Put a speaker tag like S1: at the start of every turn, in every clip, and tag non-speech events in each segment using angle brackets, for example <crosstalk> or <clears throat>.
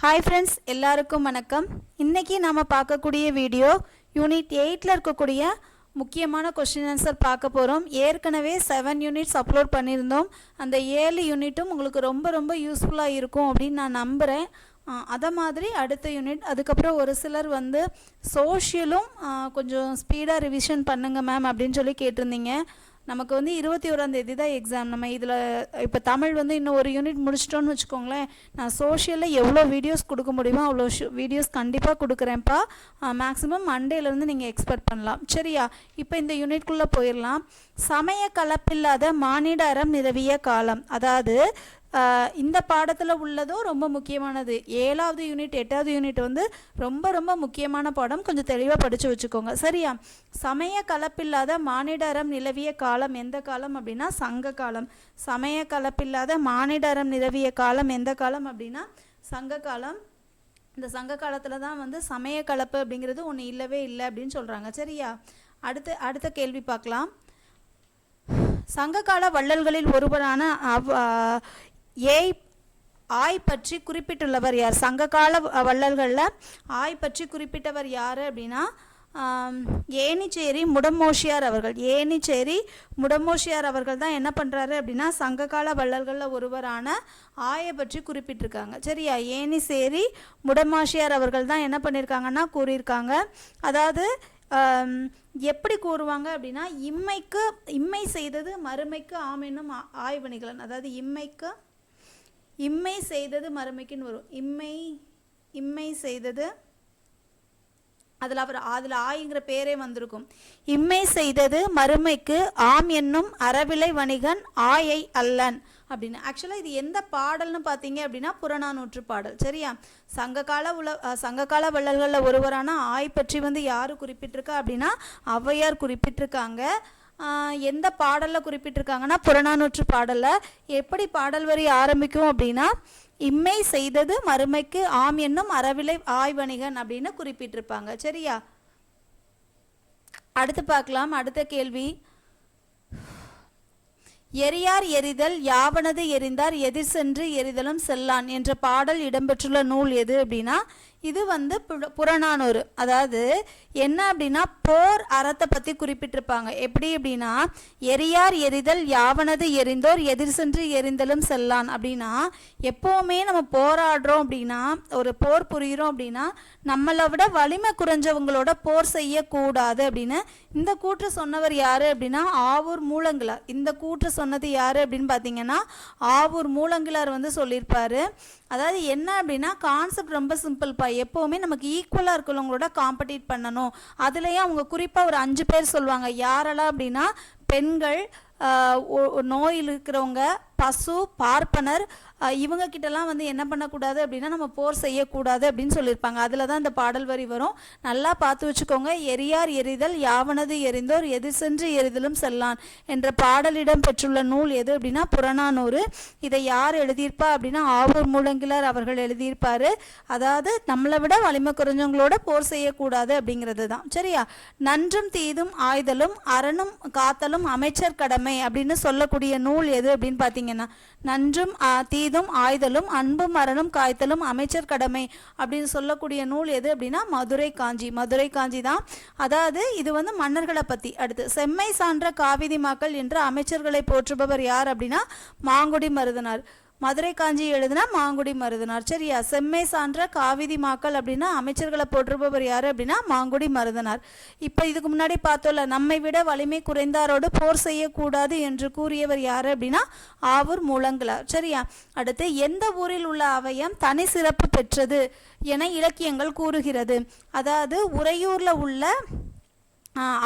S1: Hi friends எல்லாருக்கும் வணக்கம். இன்றைக்கி நாம் பார்க்கக்கூடிய வீடியோ யூனிட் எயிட்டில் இருக்கக்கூடிய முக்கியமான கொஸ்டின் ஆன்சர் பார்க்க போகிறோம் ஏற்கனவே செவன் யூனிட்ஸ் அப்லோட் பண்ணியிருந்தோம். அந்த ஏழு யூனிட்டும் உங்களுக்கு ரொம்ப ரொம்ப யூஸ்ஃபுல்லாக இருக்கும் அப்படின்னு நான் நம்புகிறேன் அதை மாதிரி அடுத்த யூனிட் அதுக்கப்புறம் ஒரு சிலர் வந்து சோஷியலும் கொஞ்சம் ஸ்பீடாக ரிவிஷன் பண்ணுங்கள் மேம் அப்படின்னு சொல்லி கேட்டிருந்தீங்க. நமக்கு வந்து இருபத்தி ஓராந்தேதி தான் எக்ஸாம் நம்ம இதில் இப்போ தமிழ் வந்து இன்னும் ஒரு யூனிட் முடிச்சிட்டோன்னு வச்சுக்கோங்களேன் நான் சோஷியலில் எவ்வளோ வீடியோஸ் கொடுக்க முடியுமோ அவ்வளோ வீடியோஸ் கண்டிப்பாக கொடுக்குறேன்ப்பா. மேக்ஸிமம் மண்டேலேருந்து நீங்கள் எக்ஸ்பெக்ட் பண்ணலாம். சரியா? இப்போ இந்த யூனிட்குள்ளே போயிடலாம். சமய கலப்பில்லாத மானிட அறம் நிறவிய காலம். அதாவது இந்த பாடத்தில் உள்ளதும் ரொம்ப முக்கியமானது. ஏழாவது யூனிட் எட்டாவது யூனிட் வந்து ரொம்ப ரொம்ப முக்கியமான பாடம். கொஞ்சம் தெளிவாக படித்து வச்சுக்கோங்க. சரியா? சமய கலப்பில்லாத மானிடரம் நிலவிய காலம் எந்த காலம் அப்படின்னா சங்க காலம். சமய கலப்பில்லாத மானிடரம் நிலவிய காலம் எந்த காலம் அப்படின்னா சங்க காலம். இந்த சங்க காலத்தில் தான் வந்து சமய கலப்பு அப்படிங்கிறது ஒன்று இல்லவே இல்லை அப்படின்னு சொல்கிறாங்க சரியா? அடுத்து அடுத்த கேள்வி பார்க்கலாம். சங்ககால வள்ளல்களில் ஒருவரான அவ் ஏய் ஆய் பற்றி குறிப்பிட்டுள்ளவர் யார்? சங்ககால வள்ளல்களில் ஆய் பற்றி குறிப்பிட்டவர் யார் அப்படின்னா ஏனிச்சேரி முடமோஷியார் அவர்கள். ஏனிச்சேரி முடமோஷியார் அவர்கள் தான் என்ன பண்ணுறாரு அப்படின்னா சங்ககால வள்ளல்களில் ஒருவரான ஆயை பற்றி குறிப்பிட்டிருக்காங்க. சரியா? ஏனிச்சேரி முடமாஷியார் அவர்கள் தான் என்ன பண்ணியிருக்காங்கன்னா கூறியிருக்காங்க. அதாவது எப்படி கூறுவாங்க அப்படின்னா இம்மைக்கு இம்மை செய்தது மறுமைக்கு ஆமென்னும் ஆய்வணிகளன் அதாவது இம்மைக்கு இம்மை செய்தது மறுமைக்குன்னு வரும். இம்மை இம்மை செய்தது அதில் அவர் அதில் ஆய்ங்கிற பேரே வந்திருக்கும். இம்மை செய்தது மறுமைக்கு ஆம் என்னும் அறவிலை வணிகன் ஆயை அல்லன் அப்படின்னு. ஆக்சுவலாக இது எந்த பாடல்னு பார்த்தீங்க அப்படின்னா புறநானூற்று பாடல். சரியா? சங்ககால உல சங்ககால வள்ளல்களில் ஒருவரான ஆய் பற்றி வந்து யார் குறிப்பிட்டிருக்கா அப்படின்னா ஔவையார் குறிப்பிட்டிருக்காங்க. எந்த பாடலில் குறிப்பிட்டிருக்காங்கன்னா புறநானூற்று பாடலில். எப்படி பாடல் வரி ஆரம்பிக்கும் அப்படின்னா இம்மை செய்தது மறுமைக்கு ஆம் என்னும் அறவிலை ஆய்வணிகன் அப்படின்னு குறிப்பிட்டிருப்பாங்க. சரியா? அடுத்து பார்க்கலாம் அடுத்த கேள்வி. எரியார் எரிதல் யாவனது எரிந்தார் எதிர் சென்று எரிதலும் செல்லான் என்ற பாடல் இடம்பெற்றுள்ள நூல் எது அப்படின்னா இது வந்து புறநானூறு. அதாவது என்ன அப்படின்னா போர் அறத்தை பற்றி குறிப்பிட்டிருப்பாங்க. எப்படி அப்படின்னா எரியார் எரிதல் யாவனது எரிந்தோர் எதிர் சென்று எரிந்தலும் செல்லான். அப்படின்னா எப்போவுமே நம்ம போராடுறோம் அப்படின்னா ஒரு போர் புரிகிறோம் அப்படின்னா நம்மளை விட வலிமை குறைஞ்சவங்களோட போர் செய்யக்கூடாது அப்படின்னு. இந்த கூற்று சொன்னவர் யார் அப்படின்னா ஆவூர் மூலங்கிலார் இந்த கூற்று சொன்னது யார் அப்படின்னு பார்த்தீங்கன்னா ஆவூர் மூலங்கிலார் வந்து சொல்லியிருப்பார். அதாவது என்ன அப்படின்னா கான்செப்ட் ரொம்ப சிம்பிள் எப்போவுமே நமக்கு ஈக்குவலாக இருக்கிறவங்களோட காம்படிட் பண்ணணும். அதுலேயும் அவங்க குறிப்பாக ஒரு அஞ்சு பேர் சொல்லுவாங்க. யாரெல்லாம் அப்படின்னா பெண்கள் நோயில் இருக்கிறவங்க பசு பார்ப்பனர் இவங்க கிட்டலாம் வந்து என்ன பண்ணக்கூடாது அப்படின்னா நம்ம போர் செய்யக்கூடாது அப்படின்னு சொல்லியிருப்பாங்க. அதில் தான் இந்த பாடல் வரி வரும். நல்லா பார்த்து வச்சுக்கோங்க. எரியார் எரிதல் யாவனது எரிந்தோர் எது சென்று எரிதலும் செல்லான் என்ற பாடலிடம் பெற்றுள்ள நூல் எது அப்படின்னா புறநானூறு. இதை யார் எழுதியிருப்பா அப்படின்னா ஆவூர் மூலங்கிலார் அவர்கள் எழுதியிருப்பார். அதாவது நம்மளை விட வலிமை குறைஞ்சவங்களோட போர் செய்யக்கூடாது அப்படிங்கிறது தான் சரியா? நன்றும் தீதும் ஆய்தலும் அரணும் காத்தலும் அமைச்சர் கடமை அப்படின்னு சொல்லக்கூடிய நூல் எது அப்படின்னு பார்த்தீங்கன்னா நன்றும் தீதும் ஆய்தலும் அன்பும் மரணம் காய்த்தலும் அமைச்சர் கடமை அப்படின்னு சொல்லக்கூடிய நூல் எது அப்படின்னா மதுரை காஞ்சி. மதுரை காஞ்சி தான். அதாவது இது வந்து மன்னர்களை பற்றி அடுத்து செம்மை சான்ற காவிதி மக்கள் என்று அமைச்சர்களை போற்றுபவர் யார் அப்படின்னா மாங்குடி மருதனார். மதுரை காஞ்சி எழுதுனா மாங்குடி மருதனார். சரியா? செம்மை சான்ற காவிதி மாக்கள் அப்படின்னா அமைச்சர்களை போற்றுபவர் யார் அப்படின்னா மாங்குடி மருதனார். இப்போ இதுக்கு முன்னாடி பார்த்தோம்ல நம்மை விட வலிமை குறைந்தாரோடு போர் செய்யக்கூடாது என்று கூறியவர் யார் அப்படின்னா ஆவூர் மூலங்களார். சரியா? அடுத்து எந்த ஊரில் உள்ள அவயம் தனி சிறப்பு பெற்றது என இலக்கியங்கள் கூறுகிறது. அதாவது உறையூரில் உள்ள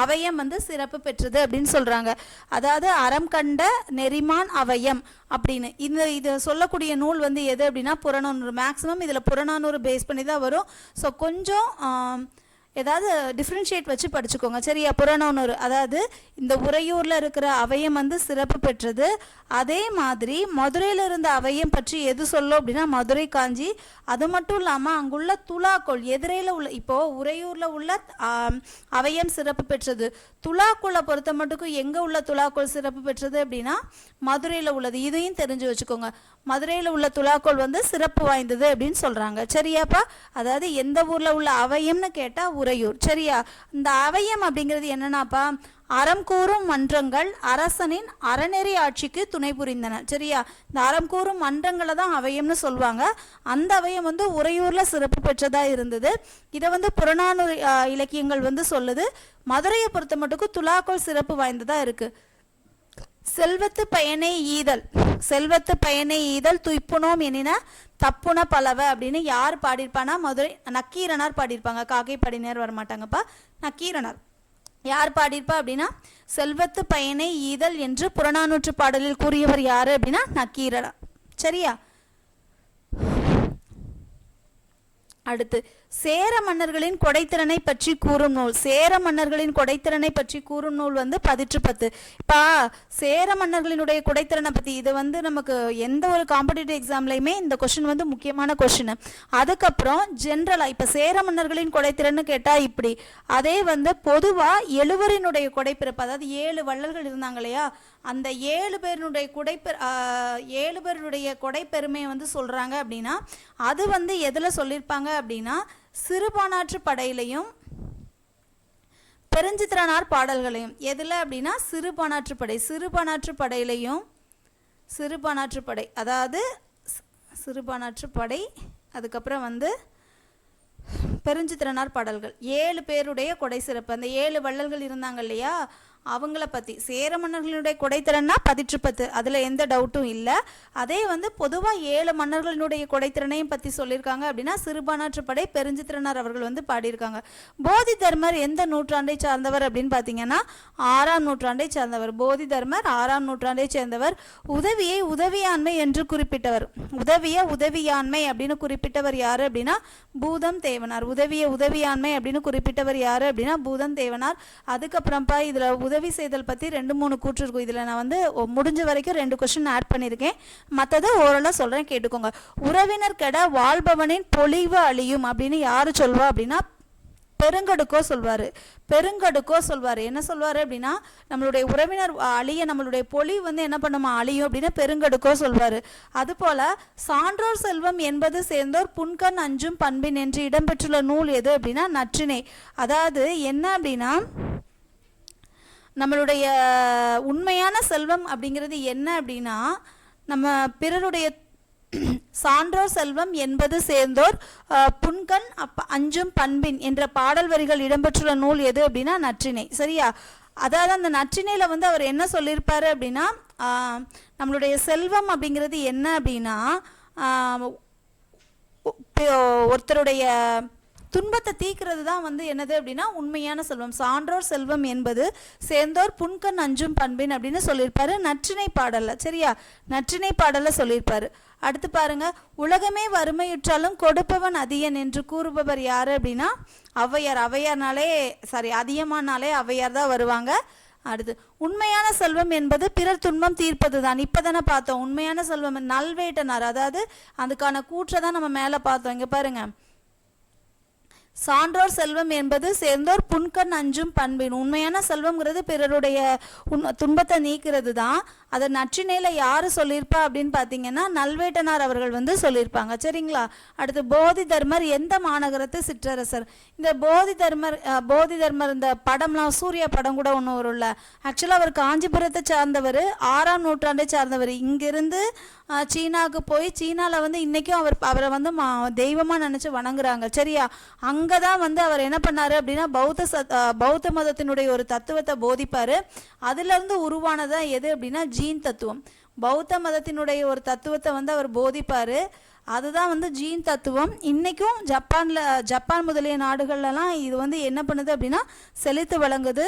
S1: அவயம் வந்து சிறப்பு பெற்றது அப்படின்னு சொல்கிறாங்க அதாவது அறம் கண்ட நெறிமான் அவயம் அப்படின்னு. இந்த இது சொல்லக்கூடிய நூல் வந்து எது அப்படின்னா புறநானூறு. மேக்ஸிமம் இதில் புறநானூறு பேஸ் பண்ணி தான் வரும். ஸோ கொஞ்சம் ஏதாவது டிஃப்ரென்ஷியேட் வச்சு படிச்சுக்கோங்க. சரியா புறநானூறு அதாவது இந்த உறையூரில் இருக்கிற அவையம் வந்து சிறப்பு பெற்றது. அதே மாதிரி மதுரையில் இருந்த அவையம் பற்றி எது சொல்லும் அப்படின்னா மதுரை காஞ்சி. அது மட்டும் இல்லாமல் அங்குள்ள துலாக்கோள் எதிரையில் உள்ள இப்போது உறையூரில் உள்ள அவையம் சிறப்பு பெற்றது. துலாக்கோளை பொறுத்த மட்டுக்கும் எங்கே உள்ள துலாக்கோள் சிறப்பு பெற்றது அப்படின்னா மதுரையில் உள்ளது. இதையும் தெரிஞ்சு வச்சுக்கோங்க. மதுரையில் உள்ள துலாக்கோள் வந்து சிறப்பு வாய்ந்தது அப்படின்னு சொல்கிறாங்க சரியாப்பா? அதாவது எந்த ஊரில் உள்ள அவையம்னு கேட்டால் உறையூர் சரியா? இந்த அவையம் அப்படிங்கிறது என்னன்னாப்பா? அறம் கூறும் மன்றங்கள் அரசனின் அறநெறி ஆட்சிக்கு துணை புரிந்தன. சரியா? இந்த அறம் கூறும் மன்றங்களை தான் அவையம்னு சொல்லுவாங்க அந்த அவையம் வந்து உறையூர்ல சிறப்பு பெற்றதா இருந்தது. இதை வந்து புறநானூறு இலக்கியங்கள் வந்து சொல்லுது. மதுரையை பொறுத்த மட்டுக்கும் துலாக்கோள் சிறப்பு வாய்ந்ததா இருக்கு. செல்வத்து பயனை ஈதல். செல்வத்து பயனை ஈதல் துய்ப்புனோம் எனின தப்புன பலவ அப்படின்னு யார் பாடியிருப்பானா மதுரை நக்கீரனார் பாடியிருப்பாங்க. காக்கை பாடினர் வரமாட்டாங்கப்பா. நக்கீரனார். யார் பாடியிருப்பா அப்படின்னா செல்வத்து பயனை ஈதல் என்று புறநானூற்று பாடலில் கூறியவர் யாரு அப்படின்னா நக்கீரனார். சரியா? அடுத்து சேர மன்னர்களின் கொடைத்திறனை பற்றி கூறும் நூல். சேர மன்னர்களின் கொடைத்திறனை பற்றி கூறும் நூல் வந்து பதிற்று பத்து. இப்போ சேர மன்னர்களினுடைய கொடைத்திறனை பற்றி இது வந்து நமக்கு எந்த ஒரு காம்படிட்டிவ் எக்ஸாம்லையுமே இந்த கொஷின் வந்து முக்கியமான கொஷின் அதுக்கப்புறம் ஜென்ரலாக இப்போ சேர மன்னர்களின் கொடைத்திறன்னு கேட்டால் இப்படி. அதே வந்து பொதுவாக எழுவரினுடைய கொடைப்பிறப்பு அதாவது ஏழு வள்ளல்கள் இருந்தாங்க இல்லையா? அந்த ஏழு பேருடைய குடைப்பெரு ஏழு பேருடைய கொடைப்பெருமையை வந்து சொல்கிறாங்க அப்படின்னா அது வந்து எதில் சொல்லியிருப்பாங்க அப்படின்னா சிறுபானாற்று படையிலையும் பெருஞ்சித்திரனார் பாடல்களையும். எதில் அப்படின்னா சிறுபானாற்று படை. சிறுபானாற்று படையிலையும் சிறுபானாற்று படை. அதாவது சி- சிறுபானாற்று படை அதுக்கப்புறம் வந்து பெருஞ்சித்திரனார் பாடல்கள். ஏழு பேருடைய கொடை சிறப்பு. அந்த ஏழு வள்ளல்கள் இருந்தாங்க இல்லையா? அவங்கள பற்றி சேர மன்னர்களுடைய கொடைத்திறன்னா பதிற்று பத்து அதில் எந்த டவுட்டும் இல்லை. அதே வந்து பொதுவாக ஏழு மன்னர்களினுடைய கொடைத்திறனையும் பற்றி சொல்லியிருக்காங்க அப்படின்னா சிறுபானாற்று படை பெருஞ்சித்திரனார் அவர்கள் வந்து பாடியிருக்காங்க. போதி தர்மர் எந்த நூற்றாண்டை சார்ந்தவர் அப்படின்னு பார்த்தீங்கன்னா ஆறாம் நூற்றாண்டை சார்ந்தவர். போதி தர்மர் ஆறாம் நூற்றாண்டை சேர்ந்தவர். உதவியை உதவியாண்மை என்று குறிப்பிட்டவர். உதவிய உதவியாண்மை அப்படின்னு குறிப்பிட்டவர் யார் அப்படின்னா பூதம் தேவனார். உதவிய உதவியாண்மை அப்படின்னு குறிப்பிட்டவர் யார் அப்படின்னா பூதம் தேவனார். அதுக்கப்புறம்ப்பா இதில் உதவி செய்தல் பற்றி ரெண்டு மூணு கூற்று இருக்கும். இதில் நான் வந்து முடிஞ்ச வரைக்கும் ரெண்டு கொஸ்டின் ஆட் பண்ணியிருக்கேன் மற்றதை ஓரளவு சொல்கிறேன் கேட்டுக்கோங்க. உறவினர் கெட வாழ்பவனின் பொலிவு அழியும் அப்படின்னு யார் சொல்வா அப்படின்னா பெருங்கடுக்கோ சொல்வார். பெருங்கடுக்கோ சொல்வார். என்ன சொல்வார் அப்படின்னா நம்மளுடைய உறவினர் அழிய நம்மளுடைய பொலி வந்து என்ன பண்ணுமா அழியும் அப்படின்னா பெருங்கடுக்கோ சொல்வார். அதுபோல் சான்றோர் செல்வம் என்பது சேர்ந்தோர் புன்கண் அஞ்சும் பண்பின் என்று இடம்பெற்றுள்ள நூல் எது அப்படின்னா நற்றினை. அதாவது என்ன அப்படின்னா நம்மளுடைய உண்மையான செல்வம் அப்படிங்கிறது என்ன அப்படின்னா நம்ம பிறருடைய <clears throat> சான்றோர் செல்வம் என்பது சேர்ந்தோர் புன்கண் அப்ப அஞ்சும் பண்பின் என்ற பாடல் வரிகள் இடம்பெற்றுள்ள நூல் எது அப்படின்னா நற்றிணை சரியா? அதாவது அந்த நற்றிணையில வந்து அவர் என்ன சொல்லியிருப்பாரு அப்படின்னா நம்மளுடைய செல்வம் அப்படிங்கிறது என்ன அப்படின்னா ஒருத்தருடைய துன்பத்தை தீக்கிறது தான் வந்து என்னது அப்படின்னா உண்மையான செல்வம். சான்றோர் செல்வம் என்பது சேர்ந்தோர் புன்கண் அஞ்சும் பண்பின் அப்படின்னு சொல்லியிருப்பாரு. நற்றிணை பாடல்ல சரியா? நற்றிணை பாடல்ல சொல்லியிருப்பாரு. அடுத்து பாருங்க உலகமே வறுமையுற்றாலும் கொடுப்பவன் அதியன் என்று கூறுபவர் யாரு அப்படின்னா ஔவையார். ஔவையார்னாலே சாரி அதியமானாலே ஔவையார் தான் வருவாங்க. அடுத்து உண்மையான செல்வம் என்பது பிறர் துன்பம் தீர்ப்பது தான் இப்போதானே பார்த்தோம் உண்மையான செல்வம் நல்வேட்டனார். அதாவது அதுக்கான கூற்றை தான் நம்ம மேலே பார்த்தோம். இங்கே பாருங்கள் சான்றோர் செல்வம் என்பது சேர்ந்தோர் புன்கண் அஞ்சும் பண்பின். உண்மையான செல்வம்ங்கிறது பிறருடைய துன்பத்தை நீக்கிறது தான் அதை நற்றினையில் யார் சொல்லியிருப்பா அப்படின்னு பார்த்தீங்கன்னா நல்வேட்டனார் அவர்கள் வந்து சொல்லியிருப்பாங்க. சரிங்களா? அடுத்து போதி தர்மர் எந்த மாநகரத்து சிற்றரசர்? இந்த போதி தர்மர் போதி தர்மர் இந்த படம்லாம் சூர்யா படம் கூட ஒன்று வரும்ல. ஆக்சுவலாக அவர் காஞ்சிபுரத்தை சார்ந்தவர் ஆறாம் நூற்றாண்டை சார்ந்தவர். இங்கிருந்து சீனாவுக்கு போய் சீனாவில் வந்து இன்றைக்கும் அவர் அவரை வந்து மா தெய்வமாக நினச்சி வணங்குறாங்க. சரியா? அங்கே தான் வந்து அவர் என்ன பண்ணார் அப்படின்னா பௌத்த சத் பௌத்த மதத்தினுடைய ஒரு தத்துவத்தை போதிப்பார். அதுலேருந்து உருவானதான் எது அப்படின்னா ஜீன் தத்துவம். பௌத்த மதத்தினுடைய ஒரு தத்துவத்தை வந்து அவர் போதிப்பார். அதுதான் வந்து ஜீன் தத்துவம். இன்றைக்கும் ஜப்பானில் ஜப்பான் முதலிய நாடுகள்லாம் இது வந்து என்ன பண்ணுது அப்படின்னா செழித்து வழங்குது.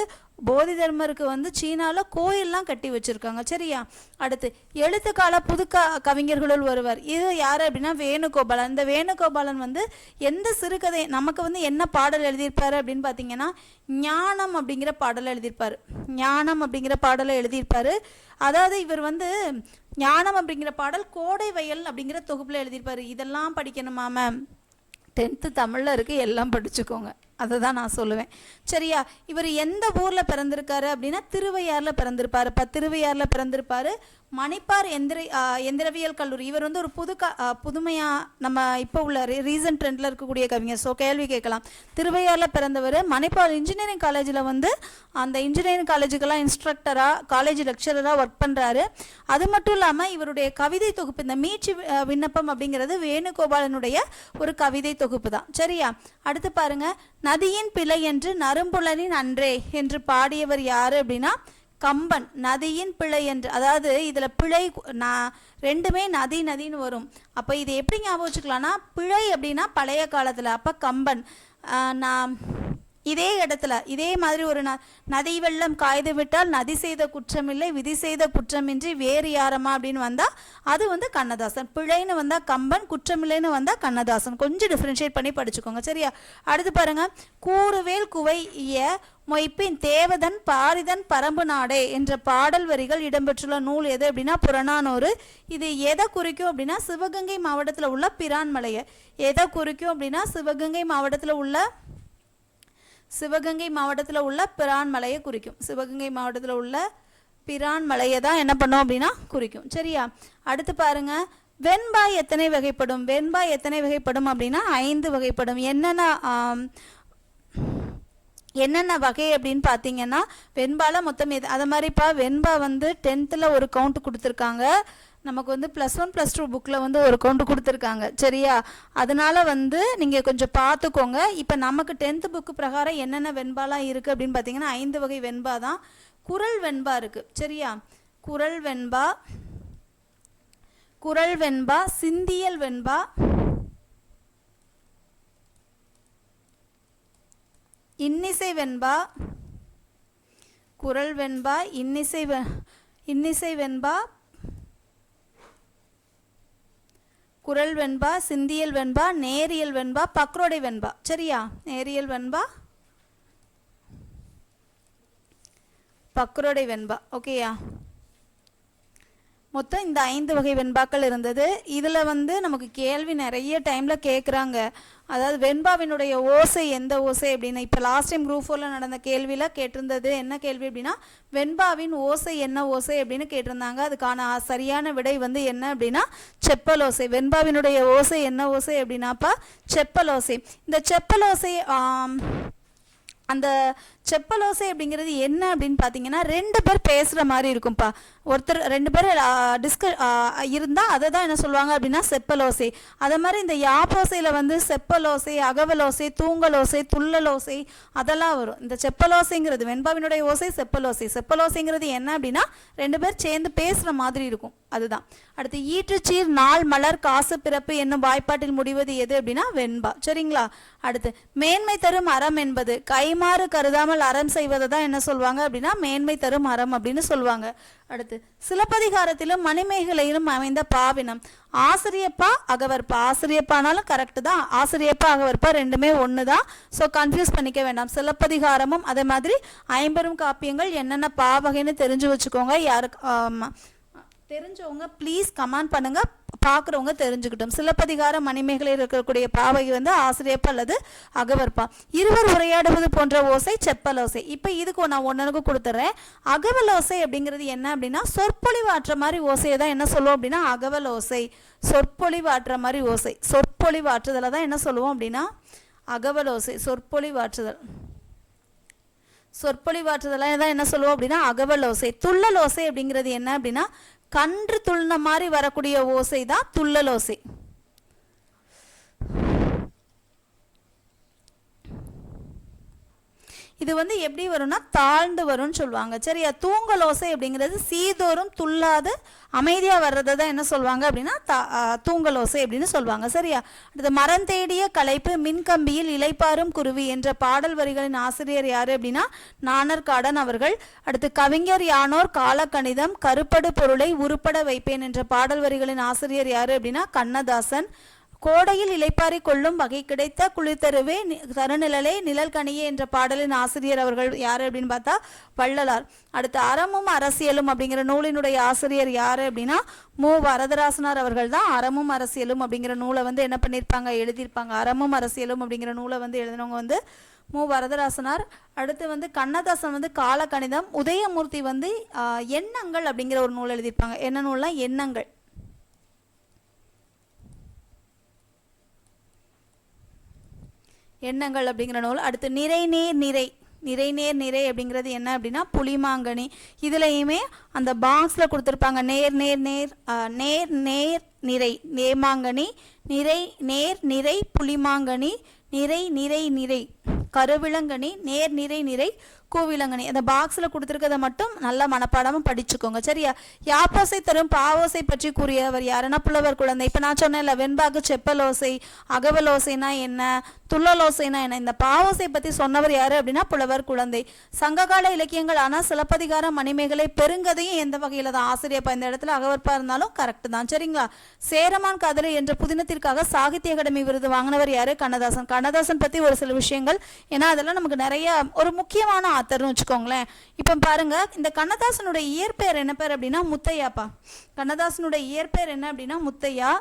S1: போதி தர்மருக்கு வந்து சீனாவில் கோயிலெலாம் கட்டி வச்சுருக்காங்க. சரியா? அடுத்து எழுத்துக்கால புது க கவிஞர்களுள் ஒருவர். இது யார் அப்படின்னா வேணுகோபாலன். இந்த வேணுகோபாலன் வந்து எந்த சிறுகதை நமக்கு வந்து என்ன பாடல் எழுதியிருப்பாரு அப்படின்னு பார்த்தீங்கன்னா ஞானம் அப்படிங்கிற பாடலை எழுதியிருப்பார். ஞானம் அப்படிங்கிற பாடலை எழுதியிருப்பார். அதாவது இவர் வந்து ஞானம் அப்படிங்கிற பாடல் கோடை வயல் அப்படிங்கிற தொகுப்பில் எழுதியிருப்பாரு. இதெல்லாம் படிக்கணுமாம டென்த்து தமிழில் இருக்குது எல்லாம் படிச்சுக்கோங்க. அதை தான் நான் சொல்லுவேன். சரியா? இவர் எந்த ஊரில் பிறந்திருக்காரு அப்படின்னா திருவையாறில் பிறந்திருப்பார். இப்போ திருவையாறில் பிறந்திருப்பார். மணிப்பார் எந்திர எந்திரவியல் கல்லூரி. இவர் வந்து ஒரு புது க புதுமையாக நம்ம இப்போ உள்ள ரீசன்ட் ட்ரெண்டில் இருக்கக்கூடிய கவிஞர். ஸோ கேள்வி கேட்கலாம். திருவையாறில் பிறந்தவர் மணிப்பால் இன்ஜினியரிங் காலேஜில் வந்து அந்த இன்ஜினியரிங் காலேஜுக்கெல்லாம் இன்ஸ்ட்ரக்டராக காலேஜ் லெக்சரராக ஒர்க் பண்ணுறாரு அது மட்டும் இல்லாமல் இவருடைய கவிதை தொகுப்பு இந்த மீட்சி விண்ணப்பம் அப்படிங்கிறது வேணுகோபாலனுடைய ஒரு கவிதை தொகுப்பு தான். சரியா? அடுத்து பாருங்கள் நதியின் பிழை என்று நரும்புலனின் அன்றே என்று பாடியவர் யாரு அப்படின்னா கம்பன். நதியின் பிழை என்று அதாவது இதில் பிழை நான் ரெண்டுமே நதி நதின்னு வரும். அப்போ இது எப்படி ஞாபகம் வச்சுக்கலாம்னா பிழை அப்படின்னா பழைய காலத்தில். அப்போ கம்பன் நான் இதே இடத்துல இதே மாதிரி ஒரு ந நதி வெள்ளம் காய்து விட்டால் நதி செய்த குற்றமில்லை விதி செய்த குற்றமின்றி வேறு யாரம்மா அப்படின்னு வந்தால் அது வந்து கண்ணதாசன். பிழைன்னு வந்தால் கம்பன் குற்றமில்லைன்னு வந்தால் கண்ணதாசன். கொஞ்சம் டிஃப்ரென்ஷியேட் பண்ணி படிச்சுக்கோங்க சரியா? அடுத்து பாருங்க கூறுவேல் குவை இய மொய்ப்பின் தேவதன் பாரிதன் பரம்பு நாடே என்ற பாடல் வரிகள் இடம்பெற்றுள்ள நூல் எது அப்படின்னா புறநானூறு. இது எதை குறிக்கும் அப்படின்னா சிவகங்கை மாவட்டத்தில் உள்ள பிரான்மலையை. எதை குறிக்கும் அப்படின்னா சிவகங்கை மாவட்டத்தில் உள்ள சிவகங்கை மாவட்டத்தில் உள்ள பிரான் மலையை குறிக்கும். சிவகங்கை மாவட்டத்தில் உள்ள பிரான் மலையை தான் என்ன பண்ணோம் அப்படின்னா குறிக்கும். சரியா? அடுத்து பாருங்க. வெண்பா எத்தனை வகைப்படும்? வெண்பா எத்தனை வகைப்படும் அப்படின்னா ஐந்து வகைப்படும். என்னென்ன என்னென்ன வகை அப்படின்னு பார்த்தீங்கன்னா வெண்பால மொத்தம் எது அதை மாதிரிப்பா வெண்பா வந்து டென்த்தில் ஒரு கவுண்ட் கொடுத்துருக்காங்க. நமக்கு வந்து ப்ளஸ் ஒன் ப்ளஸ் டூ புக்கில் வந்து ஒரு கவுண்ட் கொடுத்துருக்காங்க. சரியா? அதனால வந்து நீங்கள் கொஞ்சம் பார்த்துக்கோங்க. இப்போ நமக்கு டென்த்து புக்கு பிரகாரம் என்னென்ன வெண்பாலாம் இருக்குது அப்படின்னு பார்த்தீங்கன்னா ஐந்து வகை வெண்பா தான். குரல் வெண்பா இருக்குது சரியா? குரல் வெண்பா குரல் வெண்பா சிந்தியல் வெண்பா இன்னிசை வெண்பா குரல் வெண்பா இன்னிசை வெ இன்னிசை வெண்பா குரல் வெண்பா சிந்தியல் வெண்பா நேரியல் வெண்பா பக்ரோடை வெண்பா. சரியா? நேரியல் வெண்பா பக்ரோடை வெண்பா. ஓகேயா மொத்தம் இந்த ஐந்து வகை வெண்பாக்கள் இருந்தது. இதில் வந்து நமக்கு கேள்வி நிறைய டைமில் கேட்குறாங்க அதாவது வெண்பாவினுடைய ஓசை எந்த ஓசை அப்படின்னு? இப்போ லாஸ்ட் டைம் குரூப் ஃபோரில் நடந்த கேள்வியில் கேட்டிருந்தது என்ன கேள்வி அப்படின்னா வெண்பாவின் ஓசை என்ன ஓசை அப்படின்னு கேட்டிருந்தாங்க. அதுக்கான சரியான விடை வந்து என்ன அப்படின்னா செப்பல் ஓசை. வெண்பாவினுடைய ஓசை என்ன ஓசை அப்படின்னாப்பா செப்பல் ஓசை. இந்த செப்பல் ஓசை அந்த செப்பலோசை அப்படிங்கிறது என்ன அப்படின்னு பார்த்தீங்கன்னா ரெண்டு பேர் பேசுகிற மாதிரி இருக்கும்ப்பா. ஒருத்தர் ரெண்டு பேர் டிஸ்க இருந்தால் அதை தான் என்ன சொல்லுவாங்க அப்படின்னா செப்பலோசை. அதை மாதிரி இந்த யாப்போசையில் வந்து செப்பலோசை அகவலோசை தூங்கலோசை துள்ளலோசை அதெல்லாம் வரும். இந்த செப்பலோசைங்கிறது வெண்பாவினுடைய ஓசை செப்பலோசை. செப்பலோசைங்கிறது என்ன அப்படின்னா ரெண்டு பேர் சேர்ந்து பேசுகிற மாதிரி இருக்கும். அதுதான். அடுத்து ஈற்றுச்சீர் நாள் மலர் காசு பிறப்பு என்னும் வாய்ப்பாட்டில் முடிவது எது அப்படின்னா வெண்பா. சரிங்களா? அடுத்து மேன்மை தரும் அறம் என்பது கைமாறு கருதாமல் அறம் செய்வதை தான் என்ன சொல்லுவாங்க அப்படின்னா மேன்மை தரும் அறம் அப்படின்னு சொல்லுவாங்க அடுத்து சிலப்பதிகாரத்திலும் மணிமேகலையிலும் அமைந்த பாவினம் ஆசிரியப்பா அகவற்பா ஆசிரியப்பானாலும் கரெக்டு தான். ஆசிரியப்பா அகவற்பா ரெண்டுமே ஒன்று தான். ஸோ கன்ஃபியூஸ் பண்ணிக்க வேண்டாம். சிலப்பதிகாரமும் அதே மாதிரி ஐம்பெரும் காப்பியங்கள் என்னென்ன பாவகைன்னு தெரிஞ்சு வச்சுக்கோங்க. யாருக்கு தெரிஞ்சவங்க ப்ளீஸ் கமெண்ட் பண்ணுங்கள் பார்க்குறவங்க தெரிஞ்சுக்கிட்டோம். சிலப்பதிகார மணிமேகலையில் இருக்கக்கூடிய பாவை வந்து ஆசிரியப்பா அல்லது அகவற்பா. இருவர் உரையாடுவது போன்ற ஓசை செப்பல் ஓசை. இப்போ இதுக்கு நான் ஒன்னனுக்கு கொடுத்துட்றேன் அகவல் ஓசை அப்படிங்கிறது என்ன அப்படின்னா சொற்பொழிவாற்ற மாதிரி ஓசையை தான் என்ன சொல்லுவோம் அப்படின்னா அகவல் ஓசை. சொற்பொழிவாற்ற மாதிரி ஓசை. சொற்பொழிவாற்றுதலை தான் என்ன சொல்லுவோம் அப்படின்னா அகவல் ஓசை. சொற்பொழிவாற்றுதல் சொற்பொழிவாற்றுதெல்லாம் தான் என்ன சொல்லுவோம் அப்படின்னா அகவல் ஓசை. துள்ளல் ஓசை அப்படிங்கிறது என்ன அப்படின்னா கன்று துள்ளின மாதிரி வரக்கூடிய ஓசை தான் துள்ளல் ஓசை. இது வந்து எப்படி வரும்னா தாழ்ந்து வரும்னு சொல்லுவாங்க. சரியா? தூங்கலோசை அப்படிங்கிறது சீதோறும் துள்ளாது அமைதியாக வர்றதை தான் என்ன சொல்லுவாங்க அப்படின்னா தா தூங்கலோசை அப்படின்னு சொல்லுவாங்க. சரியா? அடுத்து மரம் தேடிய கலைப்பு மின்கம்பியில் இலைப்பாரும் குருவி என்ற பாடல் வரிகளின் ஆசிரியர் யார் அப்படின்னா நாணர்காடன் அவர்கள். அடுத்து கவிஞர் யானோர் காலக்கணிதம் கருப்படு பொருளை உருப்பட வைப்பேன் என்ற பாடல் வரிகளின் ஆசிரியர் யார் அப்படின்னா கண்ணதாசன். கோடையில் இலைப்பாரி கொள்ளும் வகை கிடைத்த குளிர்தருவே நி- தருநிழலே நிழல்கனியே என்ற பாடலின் ஆசிரியர் அவர்கள் யார் அப்படின்னு பார்த்தா வள்ளலார். அடுத்து அறமும் அரசியலும் அப்படிங்கிற நூலினுடைய ஆசிரியர் யார் அப்படின்னா மு. வரதராசனார் அவர்கள் தான். அறமும் அரசியலும் அப்படிங்கிற நூலை வந்து என்ன பண்ணியிருப்பாங்க எழுதியிருப்பாங்க. அறமும் அரசியலும் அப்படிங்கிற நூலை வந்து எழுதினவங்க வந்து மு. வரதராசனார். அடுத்து வந்து கண்ணதாசன் வந்து காலக்கணிதம் உதயமூர்த்தி வந்து எண்ணங்கள் அப்படிங்கிற ஒரு நூல் எழுதியிருப்பாங்க. என்ன நூல்னா எண்ணங்கள். எண்ணங்கள் அப்படிங்கிற நூல். அடுத்து நிறை நேர் நிறை. நிறை நேர் நிறை அப்படிங்கிறது என்ன அப்படின்னா புலிமாங்கனி இதுலையுமே அந்த பாக்ஸில் கொடுத்துருப்பாங்க. நேர் நேர் நேர். நேர் நேர் நிறை. நேமாங்கனி நிறை நேர் நிறை புலிமாங்கனி நிறை நிறை நிறை. கருவிலங்கனி. நேர் நிறை நிறை. கோவிலங்கனி. அந்த பாக்ஸில் கொடுத்துருக்கதை மட்டும் நல்லா மனப்பாடமும் படிச்சுக்கோங்க. சரியா? யாப்போசை தரும் பாவோசை பற்றி கூறியவர் யாருன்னா? புலவர் குழந்தை. இப்போ நான் சொன்னேன்ல வெண்பாக்கு செப்பலோசை அகவலோசைனா என்ன? துள்ளலோசைனா என்ன? இந்த பாவோசை பற்றி சொன்னவர் யாரு அப்படின்னா? புலவர் குழந்தை. சங்ககால இலக்கியங்கள் ஆனால் சிலப்பதிகாரம் மணிமேகலை பெருங்கதையும் எந்த வகையில் தான்? ஆசிரியப்பா இந்த இடத்துல அகவற்பா இருந்தாலும் கரெக்ட் தான். சரிங்களா? சேரமான் கதிரை என்ற புதினத்திற்காக சாகித்ய அகாடமி விருது வாங்கினவர் யாரு? கண்ணதாசன். கண்ணதாசன் பற்றி ஒரு சில விஷயங்கள். ஏன்னா அதெல்லாம் நமக்கு நிறைய ஒரு முக்கியமான ஆத்தர்னு வச்சுக்கோங்களேன். இப்போ பாருங்க இந்த கண்ணதாசனுடைய இயற்பெயர் என்ன பேர் அப்படின்னா முத்தையாப்பா. கண்ணதாசனுடைய இயற்பெயர் என்ன அப்படின்னா முத்தையா.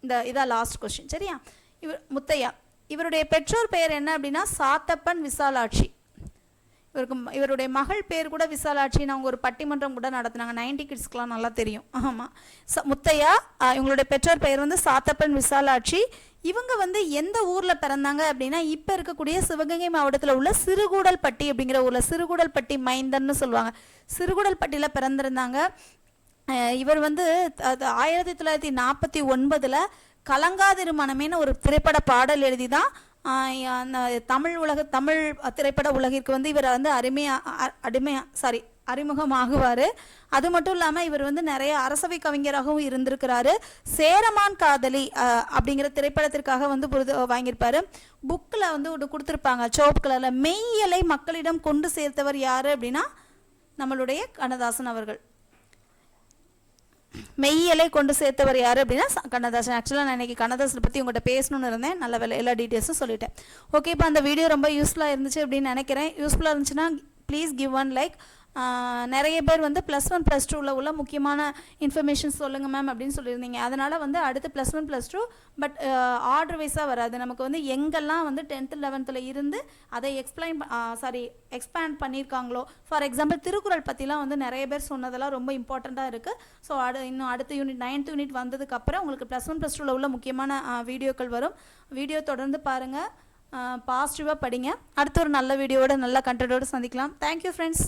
S1: இந்த இதான் லாஸ்ட் கொஸ்டின் சரியா? இவர் முத்தையா. இவருடைய பெற்றோர் பெயர் என்ன அப்படின்னா சாத்தப்பன் விசாலாட்சி. இவருக்கு இவருடைய மகள் பேர் கூட விசாலாட்சின்னு அவங்க ஒரு பட்டிமன்றம் கூட நடத்துனாங்க. நைன்டி கிட்ஸ்க்குலாம் நல்லா தெரியும். ஆமாம் ச முத்தையா இவங்களுடைய பெற்றோர் பெயர் வந்து சாத்தப்பன் விசாலாட்சி. இவங்க வந்து எந்த ஊரில் பிறந்தாங்க அப்படின்னா இப்போ இருக்கக்கூடிய சிவகங்கை மாவட்டத்தில் உள்ள சிறுகூடல்பட்டி அப்படிங்கிற ஊரில் சிறுகூடல்பட்டி மைந்தன்னு சொல்லுவாங்க. சிறுகூடல்பட்டியில் பிறந்திருந்தாங்க. இவர் வந்து அது ஆயிரத்தி தொள்ளாயிரத்தி நாற்பத்தி ஒன்பதில் கலங்காதிரு மனமேன்னு ஒரு திரைப்பட பாடல் எழுதி தான் தமிழ் உலக தமிழ் திரைப்பட உலகிற்கு வந்து இவர் வந்து அருமையாக அடிமையாக சாரி அறிமுகமாகுவார். அது மட்டும் இல்லாமல் இவர் வந்து நிறைய அரசவை கவிஞராகவும் இருந்திருக்கிறாரு. சேரமான் காதலி அப்படிங்கிற திரைப்படத்திற்காக வந்து புரிது வாங்கியிருப்பாரு. புக்கில் வந்து ஒன்று கொடுத்துருப்பாங்க சோப் கலரில் மெய்யலை மக்களிடம் கொண்டு சேர்த்தவர் யார்? அப்படின்னா நம்மளுடைய கண்ணதாசன் அவர்கள். மெய்யலை கொண்டு சேர்த்தவர் யார் அப்படின்னா கண்ணதாசன். ஆக்சுவலாக நான் இன்னைக்கு கண்ணதாசனை பற்றி உங்கள்கிட்ட பேசணும்னு இருந்தேன். நல்ல வேலை எல்லா டீட்டெயில்ஸும் சொல்லிட்டேன். ஓகே இப்போ அந்த வீடியோ ரொம்ப யூஸ்ஃபுல்லாக இருந்துச்சு அப்படின்னு நினைக்கிறேன். யூஸ்ஃபுல்லாக இருந்துச்சுன்னா ப்ளீஸ் கிவ் ஒன் லைக் நிறைய பேர் வந்து ப்ளஸ் ஒன் ப்ளஸ் டூவில் உள்ள முக்கியமான இன்ஃபர்மேஷன் சொல்லுங்கள் மேம் அப்படின்னு சொல்லியிருந்தீங்க. அதனால் வந்து அடுத்து plus one plus two but order வைஸாக வராது. நமக்கு வந்து எங்கெல்லாம் வந்து டென்த்து லெவன்த்தில் இருந்து அதை எக்ஸ்பிளைன் சாரி எக்ஸ்பேண்ட் பண்ணியிருக்காங்களோ? ஃபார் எக்ஸாம்பிள் திருக்குறள் பற்றிலாம் வந்து நிறைய பேர் சொன்னதெல்லாம் ரொம்ப இம்பார்ட்டண்ட்டாக இருக்குது ஸோ அடு இன்னும் அடுத்த யூனிட் நைன்த் யூனிட் வந்ததுக்கப்புறம் உங்களுக்கு ப்ளஸ் ஒன் ப்ளஸ் டூவில் உள்ள முக்கியமான வீடியோக்கள் வரும். வீடியோ தொடர்ந்து பாருங்கள் பாசிட்டிவாக படிங்க. அடுத்த ஒரு நல்ல வீடியோவோட நல்ல கண்டென்ட்டோடு சந்திக்கலாம். Thank you friends